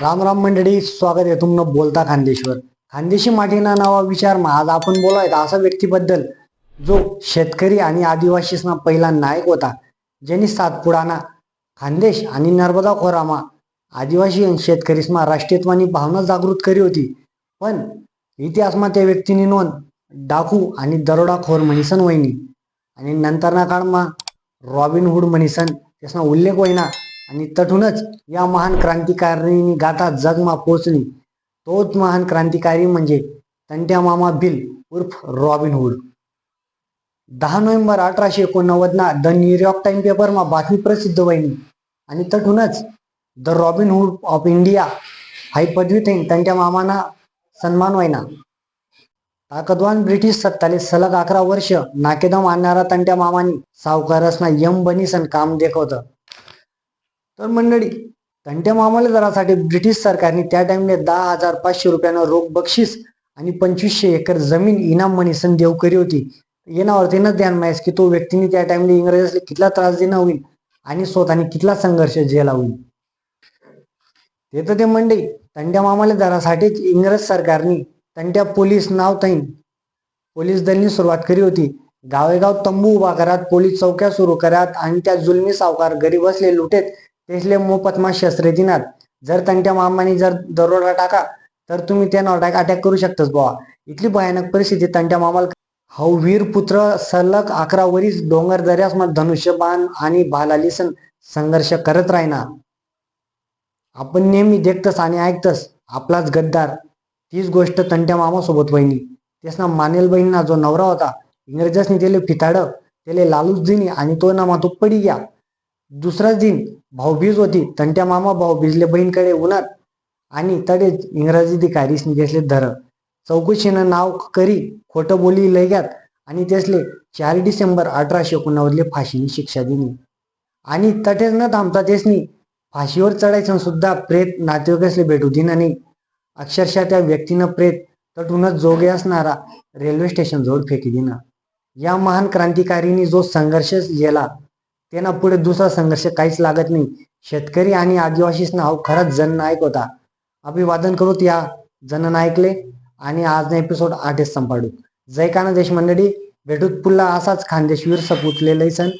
राम राम मंडळी स्वागत आहे तुमनं बोलता खानदेशवर. खानदेशी माटीना नावा विचारमा आज आपण बोलायत असा व्यक्तीबद्दल जो शेतकरी आणि आदिवासीसना पहिला नायक होता ज्यांनी सातपुडाना खानदेश आणि नर्मदा खोरामा आदिवासी आणि शेतकरीसमा राष्ट्रीयत्वानी भावना जागृत करी होती. पण इतिहासमा त्या व्यक्तीनी नोंद डाकू आणि दरोडाखोर म्हणीसन वहिनी. आणि नंतरना काळमा रॉबिनहूड म्हणीसन त्यासना उल्लेख होईना आणि तठूनच या महान क्रांतिकारिणी गाथा जगमा पोचली तोच महान क्रांतिकारी म्हणजे तंट्या मामा बिल उर्फ रॉबिनहुड दहा नोव्हेंबर अठराशे एकोणनव्वदना द न्यूयॉर्क टाइम पेपरमा बातमी प्रसिद्ध व्हायनी आणि तठूनच the Robin Hood of India हाई पदवी थईन त्यांच्या मामाना सन्मान व्हायना ताकदवान ब्रिटिश सत्ताले सलग अकरा वर्ष नाकेदम आणणारा तंट्या मामानी सावकारसना यम बनीसन काम देखवतं. तर मंडळी तंट्या मामलेदारासाठी दरासाठी ब्रिटिश सरकारने त्या टाइमने दहा हजार पाचशे रुपयानं रोख बक्षीस आणि पंचवीसशे एकर जमीन इनाम म्हणीसन देव करी होती. येणावरतीनच ध्यान माहीस की तो व्यक्तीने त्या टाइमला इंग्रजासले कितला त्रास देणं होईल आणि स्वतःने कितला संघर्ष झेला होईल. ते तर ते मंडळी तंट्या मामलेदारासाठीच दरासाठीच इंग्रज सरकारने तंट्या पोलीस नाव तैन पोलीस दलनी सुरुवात करी होती. गावेगाव तंबू उभा करत पोलीस चौक्या सुरू करत आणि त्या जुलमी सावकार गरीब असले लुटेत तेसले मोफतमा शस्त्रे दिनात. जर तंट्या मामाने जर दरोडा टाका तर तुम्ही त्यांना अटॅक अटॅक करू शकताच बुवा. इथली भयानक परिस्थिती तंट्या मामाला हौ वीर पुत्र सलग अकरा वरीस डोंगर दर्यासमा धनुष्यबाण आणि भालालिसन संघर्ष करत राहिना. आपण नेहमी देखतस आणि ऐकतस आपलाच गद्दार. तीच गोष्ट तंट्या मामासोबत वहिनी. त्यासना मानेल बहिणीना जो नवरा होता इंग्रजांनी त्याले फिताड त्याले लालूच दिनी आणि तो ना तो पडी गया. दुसराच दिन भाऊबीज होती. तंट्या मामा भाऊबीजले बहीणकडे उन्हात आणि तडेच इंग्रजी अधिकारी घेतले धर चौकशीनं नाव करी खोटं बोली लयग्यात आणि त्यासले चार डिसेंबर अठराशे एकोणनव्वदले फाशीनी शिक्षा दिली. आणि तटेच न थांबता त्यासनी फाशीवर चढायचं सुद्धा प्रेत नातेवाईकासले भेटू दिना नाही अक्षरशः त्या व्यक्तीनं प्रेत तटूनच जोगे असणारा रेल्वे स्टेशन जवळ फेकी दिना. या महान क्रांतिकारीनी जो संघर्ष गेला त्यांना पुढे दुसरा संघर्ष काहीच लागत नाही. शेतकरी आणि आदिवासीस नाव खरंच जननायक होता. अभिवादन करूत या जननायकले आणि आज एपिसोड आठच संपाडू. जय काना देश मंडळी भेटूत पुन्हा असाच खानदेशवीर वीर सण.